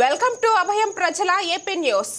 Welcome to అభయం ప్రజల AP news.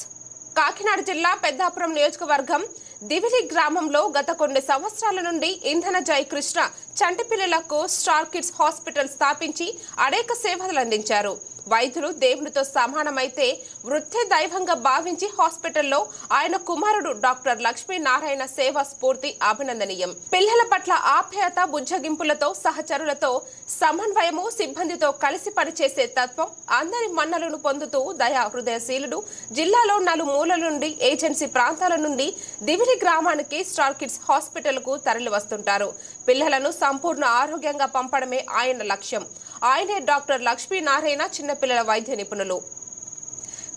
Kakinada జిల్లా పెద్దాపురం నియోజకవర్గం దివిలి గ్రామంలో గత కొన్ని సంవత్సరాల నుండి ఇంధన జై కృష్ణ చంటిపిల్లలకు స్టార్ కిడ్స్ హాస్పిటల్ స్థాపించి అనేక సేవలు అందించారు. వైద్యులు దేవునితో సమానమైతే వృత్తి దైవంగా భావించి హాస్పిటల్లో ఆయన కుమారుడు డాక్టర్ లక్ష్మీ నారాయణ సేవ స్ఫూర్తి అభినందనీయం. పిల్లల పట్ల ఆప్యాయత బుజ్జగింపులతో సహచరులతో సమన్వయము సిబ్బందితో కలిసి పనిచేసే తత్వం అందరి మన్నలను పొందుతూ దయా హృదయశీలుడు. జిల్లాలో నలుమూలల నుండి ఏజెన్సీ ప్రాంతాల నుండి దివిలి గ్రామానికి స్టార్ కిడ్స్ హాస్పిటల్కు తరలి వస్తుంటారు పిల్లలను సంపూర్ణ ఆరోగ్యంగా పంపడమే ఆయన లక్ష్యం. ఆయనే డాక్టర్ లక్ష్మీనారాయణ చిన్నపిల్లల వైద్య నిపుణులు.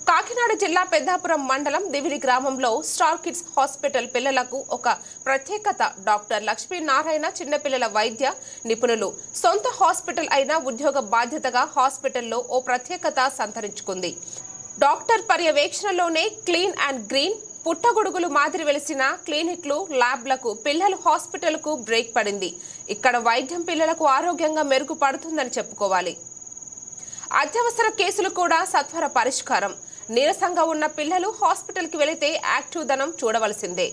కాకినాడ జిల్లా పెద్దాపురం మండలం దివిలి గ్రామంలో స్టార్ కిడ్స్ హాస్పిటల్ పిల్లలకు ఒక ప్రత్యేకత డాక్టర్ లక్ష్మీనారాయణ చిన్నపిల్లల వైద్య నిపుణులు. సొంత హాస్పిటల్ అయిన ఉద్యోగ బాధ్యతగా హాస్పిటల్లో ఓ ప్రత్యేకత సంతరించుకుంది. డాక్టర్ పర్యవేక్షణలోనే క్లీన్ అండ్ గ్రీన్ పుట్టగొడుగులు మాదిరి వెలిసిన క్లినిక్లు ల్యాబ్లకు పిల్లలు హాస్పిటల్కు బ్రేక్ పడింది. ఇక్కడ వైద్యం పిల్లలకు ఆరోగ్యంగా మెరుగుపడుతుందని చెప్పుకోవాలి. అత్యవసర కేసులు కూడా సత్వర పరిష్కారం. నీరసంగా ఉన్న పిల్లలు హాస్పిటల్కి వెళితే యాక్టివ్ ధనం చూడవలసిందే.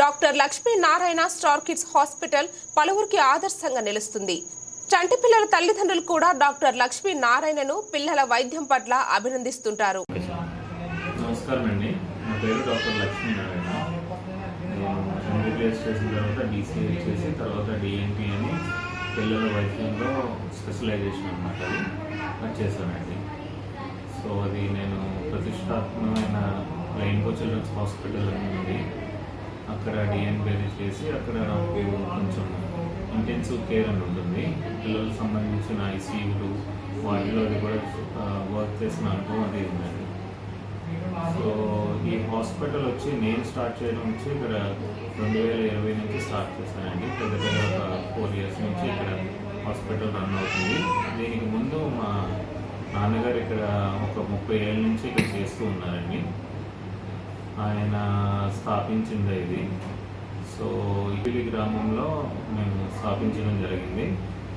Doctor Lakshmi Narayana star kids hospital పలువురికి ఆదర్శంగా నిలుస్తుంది. చంటి పిల్లల తల్లిదండ్రులు కూడా డాక్టర్ లక్ష్మీ నారాయణను పిల్లల వైద్యం పట్ల అభినందిస్తుంటారు. నమస్కారం అండి. నా పేరు డాక్టర్ లక్ష్మీనారాయణ. నేను ఎంబీబీఎస్ చేసిన తర్వాత డీసీఏ చేసి తర్వాత డిఎన్పి అని పిల్లల వైద్యంలో స్పెషలైజేషన్ అనమాట అది. అది చేశానండి. సో అది నేను ప్రతిష్టాత్మకమైన రెయిన్బో చిల్డ్రన్స్ హాస్పిటల్ అని ఉంది. అక్కడ డిఎన్బీ చేసి అక్కడ నాకు కొంచెం ఇంటెన్సివ్ కేర్ అని ఉంటుంది. పిల్లలకు సంబంధించిన ఐసీయూలు వాటిలో అది కూడా వర్క్ చేసిన అనుభవం అది ఉందండి. సో ఈ హాస్పిటల్ వచ్చి నేను స్టార్ట్ చేయడం వచ్చి ఇక్కడ రెండు వేల ఇరవై నుంచి స్టార్ట్ చేశానండి. పెద్ద పెద్ద ఒక ఫోర్ ఇయర్స్ నుంచి ఇక్కడ హాస్పిటల్ రన్ అవుతుంది. దీనికి ముందు మా నాన్నగారు ఇక్కడ ఒక ముప్పై ఏళ్ళ నుంచి ఇక్కడ చేస్తూ ఉన్నారండి. ఆయన స్థాపించింది ఇది. సో ఇపిలి గ్రామంలో మేము స్థాపించడం జరిగింది.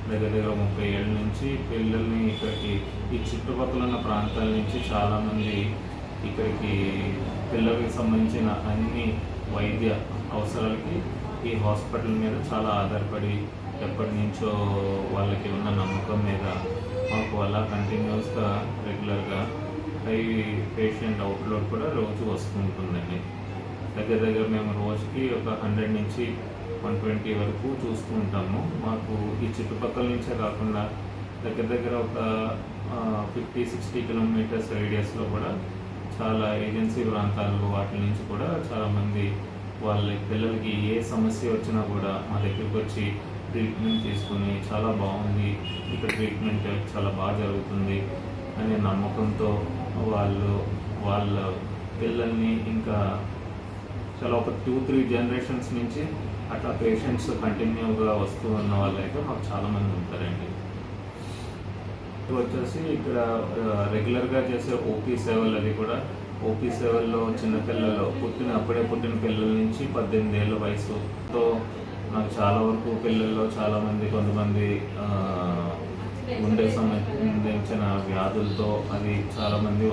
దగ్గర దగ్గర ముప్పై ఏళ్ళ నుంచి పిల్లల్ని ఇక్కడికి ఈ చుట్టుపక్కల ఉన్న ప్రాంతాల నుంచి చాలామంది ఇక్కడికి పిల్లలకి సంబంధించిన అన్ని వైద్య అవసరాలకి ఈ హాస్పిటల్ మీద చాలా ఆధారపడి ఎప్పటి నుంచో వాళ్ళకి ఉన్న నమ్మకం మీద మాకు అలా కంటిన్యూస్గా రెగ్యులర్గా హై పేషెంట్ అవుట్లోడ్ కూడా రోజు వస్తుంటుందండి. దగ్గర దగ్గర మేము రోజుకి ఒక హండ్రెడ్ నుంచి వన్ ట్వంటీ వరకు చూస్తూ ఉంటాము. మాకు ఈ చుట్టుపక్కల నుంచే కాకుండా దగ్గర దగ్గర ఒక ఫిఫ్టీ సిక్స్టీ కిలోమీటర్స్ రేడియస్లో కూడా చాలా ఏజెన్సీ ప్రాంతాలు వాటి నుంచి కూడా చాలామంది వాళ్ళ పిల్లలకి ఏ సమస్య వచ్చినా కూడా మా దగ్గరికి వచ్చి ట్రీట్మెంట్ తీసుకుని చాలా బాగుంది ఇక్కడ ట్రీట్మెంట్ చాలా బాగా జరుగుతుంది అనే నమ్మకంతో వాళ్ళు వాళ్ళ పిల్లల్ని ఇంకా చాలా ఒక టూ త్రీ జనరేషన్స్ నుంచి అట్లా పేషెంట్స్ కంటిన్యూగా వస్తూ ఉన్న వాళ్ళు అయితే మాకు చాలామంది ఉంటారండి. వచ్చేసి ఇక్కడ రెగ్యులర్గా చేసే ఓపీ సేవలు అది కూడా ఓపీ సేవల్లో చిన్నపిల్లలు పుట్టిన అప్పుడే పుట్టిన పిల్లల నుంచి పద్దెనిమిది ఏళ్ళ వయసుతో నాకు చాలా వరకు పిల్లల్లో చాలామంది కొంతమంది ఉండే సంబంధించిన వ్యాధులతో అది చాలామంది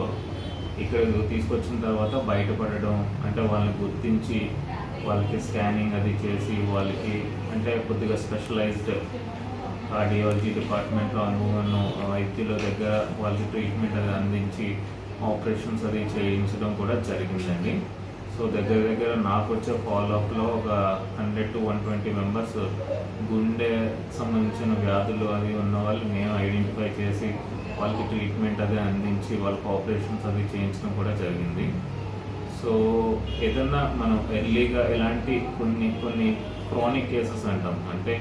ఇక్కడ తీసుకొచ్చిన తర్వాత బయటపడడం అంటే వాళ్ళని గుర్తించి వాళ్ళకి స్కానింగ్ అది చేసి వాళ్ళకి అంటే కొద్దిగా స్పెషలైజ్డ్ కార్డియాలజీ డిపార్ట్మెంట్లో అనుభవం వైద్యుల దగ్గర వాళ్ళకి ట్రీట్మెంట్ అది అందించి ఆపరేషన్స్ అది చేయించడం కూడా జరిగిందండి. సో దగ్గర దగ్గర నాకు వచ్చే ఫాలోఅప్లో ఒక hundred to one twenty members గుండె సంబంధించిన వ్యాధులు అవి ఉన్న వాళ్ళు మేము ఐడెంటిఫై చేసి వాళ్ళకి ట్రీట్మెంట్ అది అందించి వాళ్ళకి ఆపరేషన్స్ అది చేయించడం కూడా జరిగింది. సో ఏదన్నా మనం ఎర్లీగా ఎలాంటి కొన్ని కొన్ని క్రానిక్ కేసెస్ అంటాం. అంటే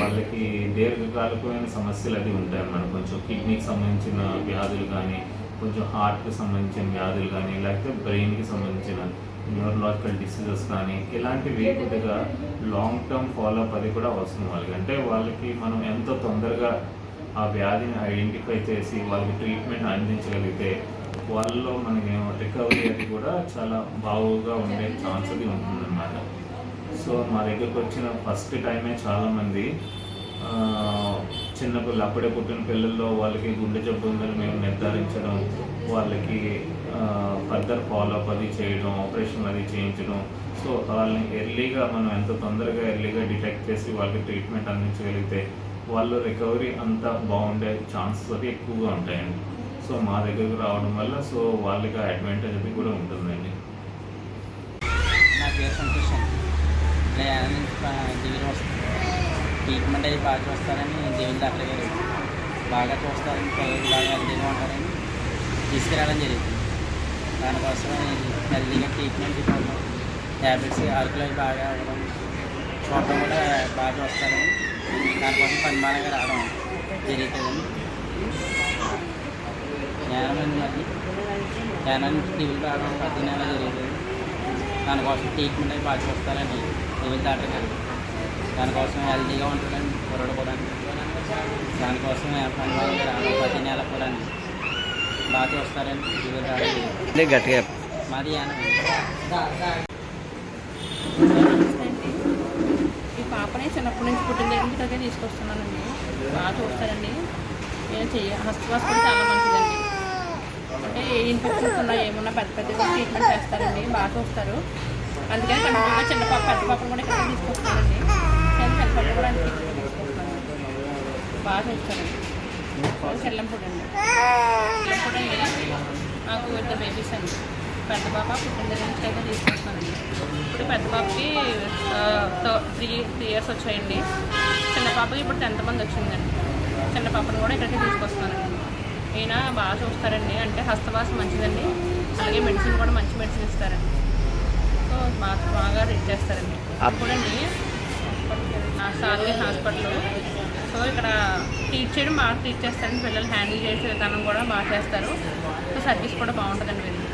వాళ్ళకి దీర్ఘకాలికమైన సమస్యలు అది ఉంటాయి అన్నమాట. కొంచెం కిడ్నీకి సంబంధించిన వ్యాధులు కానీ కొంచెం హార్ట్కి సంబంధించిన వ్యాధులు కానీ లేకపోతే బ్రెయిన్కి సంబంధించిన న్యూరలాజికల్ డిసీజెస్ కానీ ఇలాంటివి కొద్దిగా లాంగ్ టర్మ్ ఫాలోఅప్ అది కూడా వస్తుంది వాళ్ళకి. అంటే వాళ్ళకి మనం ఎంత తొందరగా ఆ వ్యాధిని ఐడెంటిఫై చేసి వాళ్ళకి ట్రీట్మెంట్ అందించగలిగితే వాళ్ళలో మనకి రికవరీ అది కూడా చాలా బాగుగా ఉండే ఛాన్స్ అది ఉంటుందన్నమాట. సో మా దగ్గరకు వచ్చిన ఫస్ట్ టైమే చాలామంది చిన్నపిల్లలు అప్పుడే పుట్టిన పిల్లల్లో వాళ్ళకి గుండె జబ్బు ఉందని మేము నిర్ధారించడం వాళ్ళకి ఫర్దర్ ఫాలోఅప్ అది చేయడం ఆపరేషన్ అది చేయించడం. సో వాళ్ళని ఎర్లీగా మనం ఎంత తొందరగా ఎర్లీగా డిటెక్ట్ చేసి వాళ్ళకి ట్రీట్మెంట్ అందించగలిగితే వాళ్ళు రికవరీ అంతా బాగుండే ఛాన్సెస్ అది ఎక్కువగా ఉంటాయండి. సో మా దగ్గరకు రావడం వల్ల సో వాళ్ళకి ఆ అడ్వాంటేజ్ అది కూడా ఉంటుందండి. నా పేరు నేను వస్తాను ట్రీట్మెంట్ అది బాగా చూస్తారని దేవుని డాక్టర్ గారు బాగా చూస్తారని పిల్లలు బాగా హెల్తీగా ఉంటారని తీసుకురావడం జరిగింది. దానికోసమే హెల్తీగా ట్రీట్మెంట్ ఇవ్వడం ట్యాబ్లెట్స్ అరకులు అవి బాగా అవ్వడం చూడడం కూడా బాగా చూస్తారని దానికోసం పరిమాణంగా రావడం జరుగుతుందని జ్ఞానం అది జ్ఞానాన్ని టీవీలు రావడం ప్రతి నెల జరుగుతుంది. దానికోసం ట్రీట్మెంట్ అవి బాగా చూస్తారని డాక్టర్ గారు దానికోసం హెల్తీగా ఉంటుందని కుర్రడు కూడా దానికోసం ప్రతి నెల కూడా బాగా డాక్టర్ గారు గట్టిగా మాది ఈ పాపని చిన్నప్పటి నుంచి పుట్టిన దగ్గర నుంచి దగ్గర తీసుకొస్తున్నానండి. బాగా చూస్తారండి. నేను చెయ్య హస్తవాస్ కూడా చాలా మంచిదండి. అంటే ఏ ఇన్ఫెక్షన్స్ ఉన్నా ఏమున్నా పెద్ద పెద్దగా ట్రీట్మెంట్ చేస్తారండి. బాగా చూస్తారు. అందుకని కంటిన్యూగా చిన్న పాప పెద్ద పాపను కూడా ఇక్కడ తీసుకొస్తానండి. పెద్ద పాప కూడా అందుకే తీసుకొస్తాను బాగా చూస్తారండి చెల్లంపూడి అండి. చెల్లంపూడి అండి. నాకు ఇద్దరు బేబీస్ అండి. పెద్ద పాప పుట్టిన దగ్గర నుంచి అయితే తీసుకొస్తానండి. ఇప్పుడు పెద్ద పాపకి త్రీ త్రీ ఇయర్స్ వచ్చాయండి. చిన్న పాపకి ఇప్పుడు టెన్త్ మంది వచ్చిందండి. చిన్న పాపను కూడా ఇక్కడికి తీసుకొస్తానండి. ఈయన బాగా చూస్తారండి. అంటే హస్తవాస మంచిదండి. అలాగే మెడిసిన్ కూడా మంచి మెడిసిన్ ఇస్తారండి. సో బాగా బాగా రీడ్ చేస్తారండి. నా సార్వి హాస్పిటల్ సో ఇక్కడ టీచ్ చేయడం బాగా టీచ్ చేస్తారండి. పిల్లలు హ్యాండిల్ చేసే విధానం కూడా బాగా చేస్తారు. సో సర్వీస్ కూడా బాగుంటుందండి వీళ్ళు